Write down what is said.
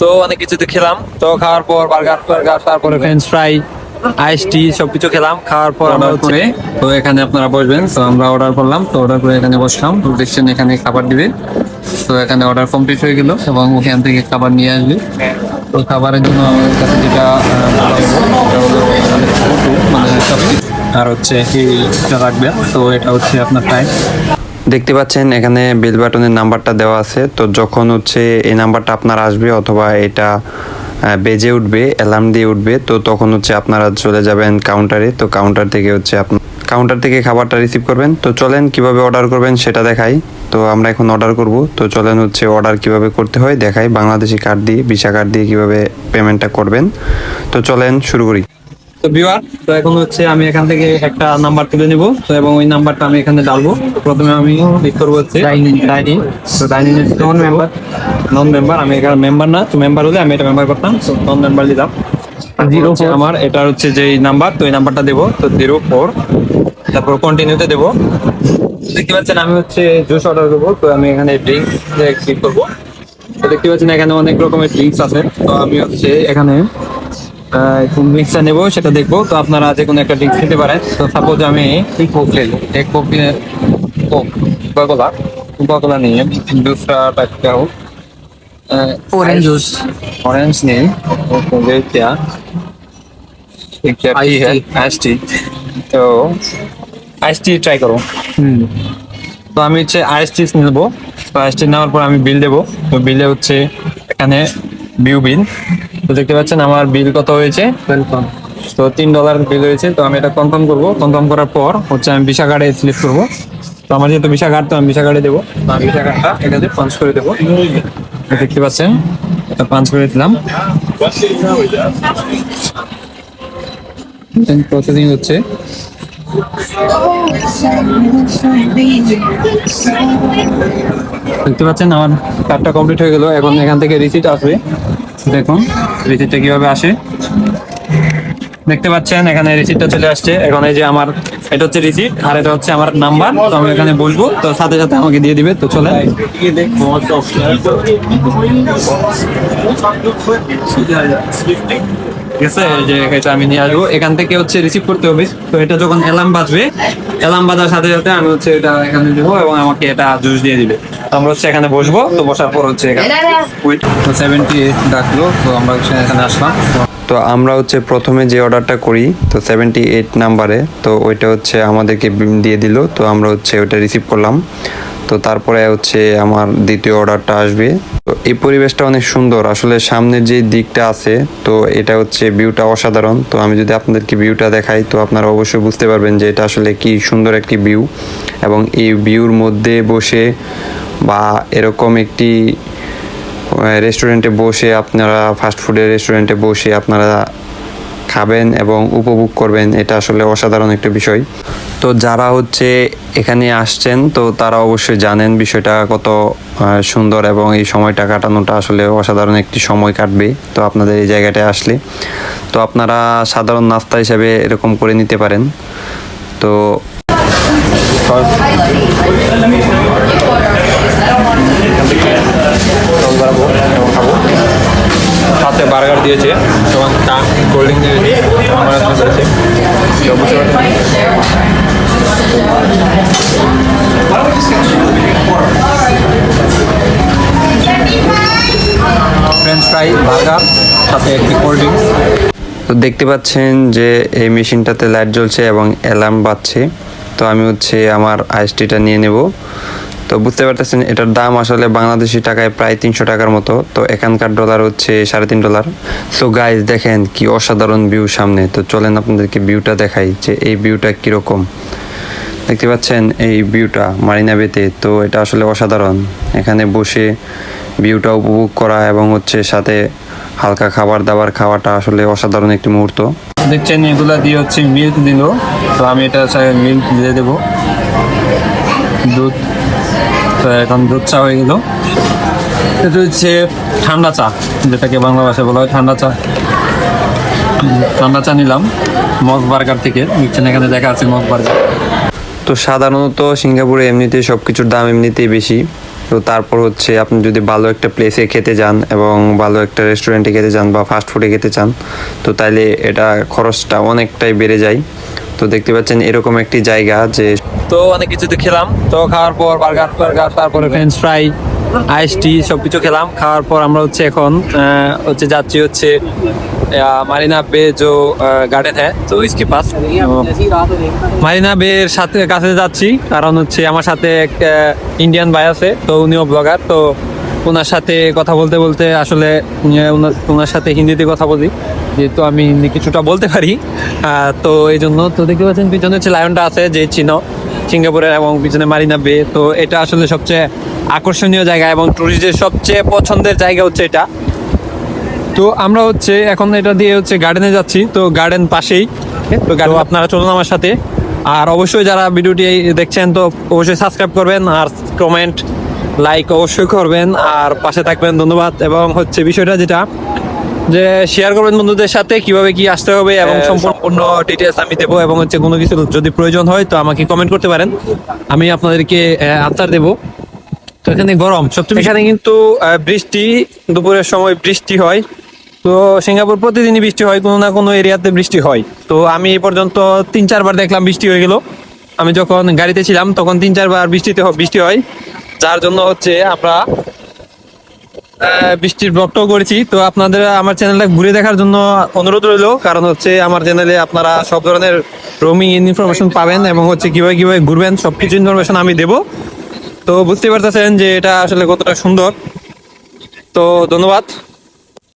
তো অনেক কিছু খেলাম। তো খাওয়ার পর বার্গার টার্গার তারপরে ফ্রেঞ্চ ফ্রাই আইস টি সবকিছু খেলাম। খাওয়ার পর অর্ডার করে তো এখানে আপনারা বসবেন। তো আমরা অর্ডার করলাম। তো অর্ডার করে এখানে বসলাম। দেখছেন এখানে খাবার দিবে। তো এখানে অর্ডার কমপ্লিট হয়ে গেল এবং ওখান থেকে খাবার নিয়ে আসবে। তো খাবারের জন্য আমাদের কাছে যেটা মানে আর হচ্ছে এইটা রাখবেন। তো এটা হচ্ছে আপনার টাইম দেখতে পাচ্ছেন, এখানে বেল বাটনের নাম্বারটা দেওয়া আছে। তো যখন হচ্ছে এই নাম্বারটা আপনার আসবে অথবা এটা বেজে উঠবে অ্যালার্ম দিয়ে উঠবে, তো তখন হচ্ছে আপনারা চলে যাবেন কাউন্টারে তো কাউন্টার থেকে হচ্ছে আপনার কাউন্টার থেকে খাবারটা রিসিভ করবেন। তো চলেন কীভাবে অর্ডার করবেন সেটা দেখাই। তো আমরা এখন অর্ডার করব। তো চলেন হচ্ছে অর্ডার কীভাবে করতে হয় দেখাই। বাংলাদেশি কার্ড দিয়ে ভিসা কার্ড দিয়ে কীভাবে পেমেন্টটা করবেন। তো চলেন শুরু করি। তো ভিউয়ার তো এখন হচ্ছে আমি এখান থেকে একটা নাম্বার তুলে নিব। তো এবং ওই নাম্বারটা আমি এখানে ডালবো। প্রথমে আমি ক্লিক করব হচ্ছে ডাইনিং তো dining non member non member আমি এখানে মেম্বার না তো মেম্বার হলে আমি এটা মেম্বার করতাম। তো নন মেম্বার দিলাম জিরো আমার এটা হচ্ছে যে নাম্বার তো এই নাম্বারটা দেবো। তো জিরো ফোর তারপর কন্টিনিউতে দেবো। দেখতে পাচ্ছেন আমি হচ্ছে জুস অর্ডার করব। তো আমি এখানে ড্রিঙ্কস ক্লিক করব। তো দেখতে পাচ্ছেন এখানে অনেক রকমের ড্রিঙ্কস আছে। তো আমি হচ্ছে এখানে কোন ড্রিঙ্কসটা নেবো সেটা দেখবো তো আপনারা যে কোনো একটা ড্রিঙ্কস নিতে পারেন তো সাপোজ আমি एक कोक ले लूँ एक Coke Coke Coca Cola Coca Cola नहीं है दूसरा टाइप का हो Orange juice. ऑरेंज नहीं तो ले क्या एक क्या टी है आइस टी तो आइस टी ट्राई करो তো আমি হচ্ছে আইস টিস নেবো তো আইস টি নেওয়ার পর আমি বিল দেবো তো বিলে হচ্ছে এখানে বিউ বিল তো দেখতে পাচ্ছেন আমার বিল কত হয়েছে? তো তিন ডলার বিল হয়েছে তো আমি এটা কনফার্ম করব। কনফার্ম করার পর হচ্ছে আমি ভিসা কার্ডে সিলেক্ট করব। তো আমার যেহেতু ভিসা কার্ড তো আমি ভিসা কার্ডে দেবো। আমি ভিসা কার্ডটা পাঞ্চ করে দেবো। দেখতে পাচ্ছেন এটা পাঞ্চ করে দিলাম। প্রসেসিং হচ্ছে। দেখতে পাচ্ছেন আমার কার্ডটা কমপ্লিট হয়ে গেল। এখন এখান থেকে রিসিট আসবে। দেখুন, রিসিটটা কীভাবে আসে। দেখতে পাচ্ছেন, এখানে রিসিটটা চলে আসছে। এখন এই যে আমার, এটা হচ্ছে রিসিট, আর এটা হচ্ছে আমার নাম্বার, তো আমি এখানে বলব তো সাথে সাথে আমাকে দিয়ে দিবে, তো চলে। ঠিক আছে যে এটা আমি নিয়ে আসব। এখান থেকে হচ্ছে রিসিভ করতে হবে। তো এটা যখন অ্যালার্ম বাজবে অ্যালার্ম বাজার সাথে সাথে আমি হচ্ছে এটা এখানে দেবো এবং আমাকে এটা জুস দিয়ে দিবে। তো আমরা হচ্ছে এখানে বসবো তো বসার পর হচ্ছে এখানে wait, তো সেভেন্টি এইট ডাকলো তো আমরা হচ্ছে এখানে আসলাম। তো তো আমরা হচ্ছে প্রথমে যে অর্ডারটা করি তো সেভেন্টি এইট নাম্বারে তো ওইটা হচ্ছে আমাদেরকে দিয়ে দিল তো আমরা হচ্ছে ওইটা রিসিভ করলাম। তো তারপরে হচ্ছে আমার দ্বিতীয় অর্ডারটা আসবে। তো এই পরিবেশটা অনেক সুন্দর। আসলে সামনের যে দিকটা আছে, তো এটা হচ্ছে ভিউটা অসাধারণ। তো আমি যদি আপনাদেরকে ভিউটা দেখাই, তো আপনারা অবশ্যই বুঝতে পারবেন যে এটা আসলে কি সুন্দর একটি ভিউ এবং এই ভিউর মধ্যে বসে বা এরকম একটি রেস্টুরেন্টে বসে আপনারা ফাস্ট ফুডের রেস্টুরেন্টে বসে আপনারা খাবেন এবং উপভোগ করবেন, এটা আসলে অসাধারণ একটা বিষয়। তো যারা হচ্ছে এখানে আসছেন, তো তারা অবশ্যই জানেন বিষয়টা কত সুন্দর এবং এই সময়টা কাটানোটা আসলে অসাধারণ একটি সময় কাটবে। তো আপনাদের এই জায়গাটায় আসলে। তো আপনারা সাধারণ নাস্তা হিসেবে এরকম করে নিতে পারেন। তো সাথে বার্গার দিয়েছে এবং চা কোল্ড ড্রিঙ্ক দিয়েছে আমার তো ফ্রেঞ্চ ফ্রাই বার্গার সাথে একটি কোল্ড ড্রিঙ্কস তো দেখতে পাচ্ছেন যে এই মেশিনটাতে লাইট জ্বলছে এবং অ্যালার্ম বাজছে। তো আমি হচ্ছে আমার আইএসটিটা নিয়ে নেব। তো বুঝতে পারতেছেন, এটার দাম আসলে বাংলাদেশি টাকায় প্রায় তিনশো টাকার মতো। তো এখানকার ডলার হচ্ছে সাড়ে তিন ডলার সো গাইজ দেখেন কি অসাধারণ ভিউ সামনে। তো চলেন আপনাদেরকে ভিউটা দেখাই যে এই ভিউটা কীরকম। দেখতে পাচ্ছেন এই ভিউটা মারিনা বেতে। তো এটা আসলে অসাধারণ। এখানে বসে ভিউটা উপভোগ করা এবং হচ্ছে সাথে হালকা খাবার দাবার খাওয়াটা আসলে অসাধারণ একটি মুহূর্ত। দেখছেন, এগুলা দিয়ে হচ্ছে মিল্ক দিল। তো আমি এটা মিল্ক দিয়ে দেবো। দুধ। তো এখন দুধ চা হয়ে গেল। এটা হচ্ছে ঠান্ডা চা, যেটাকে বাংলা ভাষায় বলা হয় ঠান্ডা চা। ঠান্ডা চা নিলাম, মগ বার্গার থেকে। দেখছেন, এখানে দেখা আছে মগ বার্গার। তো সাধারণত সিঙ্গাপুরে এমনিতেই সব কিছুর দাম এমনিতেই বেশি। তো তারপর হচ্ছে আপনি যদি ভালো একটা প্লেসে খেতে যান এবং ভালো একটা রেস্টুরেন্টে খেতে যান বা ফাস্ট ফুডে খেতে চান, তো তাইলে এটা খরচটা অনেকটাই বেড়ে যায়। তো দেখতে পাচ্ছেন, এরকম একটি জায়গা যে তো অনেক কিছু খেলাম। তো খাওয়ার পর বার্গার বার্গার তারপরে ফ্রেঞ্চ ফ্রাই আইস টি সবকিছু খেলাম। খাওয়ার পর আমরা হচ্ছে এখন হচ্ছে যাচ্ছি হচ্ছে মারিনা বে যে গার্ডেন হ্যাঁ তো ইসকে পাস মারিনা বের সাথে, কাছে যাচ্ছি। কারণ হচ্ছে আমার সাথে এক ইন্ডিয়ান ভাই আছে, তো উনিও ব্লগার তো ওনার সাথে কথা বলতে বলতে আসলে ওনার সাথে হিন্দিতে কথা বলি। যেহেতু আমি কিছুটা বলতে পারি। তো এই জন্য তো দেখতে পাচ্ছেন পিছনে হচ্ছে লায়নটা আছে, যে চিহ্ন সিঙ্গাপুরের এবং পিছনে মারিনা বে তো এটা আসলে সবচেয়ে আকর্ষণীয় জায়গা এবং টুরিস্টদের সবচেয়ে পছন্দের জায়গা হচ্ছে এটা। তো আমরা হচ্ছে এখন এটা দিয়ে হচ্ছে গার্ডেনে যাচ্ছি তো গার্ডেন পাশেই। তো গার্ডেন আপনারা চলুন আমার সাথে। আর অবশ্যই যারা ভিডিওটি দেখছেন তো অবশ্যই সাবস্ক্রাইব করবেন আর কমেন্ট লাইক অবশ্যই করবেন। আর পাশে থাকবেন ধন্যবাদ। এবং হচ্ছে বিষয়টা যেটা যে শেয়ার করবেন বন্ধুদের সাথে কীভাবে কি আসতে হবে এবং সম্পূর্ণ ডিটেলস আমি দেবো এবং হচ্ছে কোনো কিছু যদি প্রয়োজন হয় তো আমাকে কমেন্ট করতে পারেন। আমি আপনাদেরকে আনসার দেবো। তো এখানে গরম সবচেয়ে এখানে কিন্তু বৃষ্টি দুপুরের সময় বৃষ্টি হয়। তো সিঙ্গাপুর প্রতিদিনই বৃষ্টি হয় কোনো না কোনো এরিয়াতে বৃষ্টি হয়। তো আমি এই পর্যন্ত তিন চারবার দেখলাম বৃষ্টি হয়ে গেল। আমি যখন গাড়িতে ছিলাম তখন তিন চারবার বৃষ্টিতে বৃষ্টি হয়। যার জন্য হচ্ছে আমরা বৃষ্টির ব্লগটাও করেছি। তো আপনাদের আমার চ্যানেলটা ঘুরে দেখার জন্য অনুরোধ রইল। কারণ হচ্ছে আমার চ্যানেলে আপনারা সব ধরনের রোমিং ইনফরমেশন পাবেন এবং হচ্ছে কীভাবে কীভাবে ঘুরবেন সব কিছু ইনফরমেশন আমি দেবো। তো বুঝতে পারতেছেন যে এটা আসলে কতটা সুন্দর। তো ধন্যবাদ।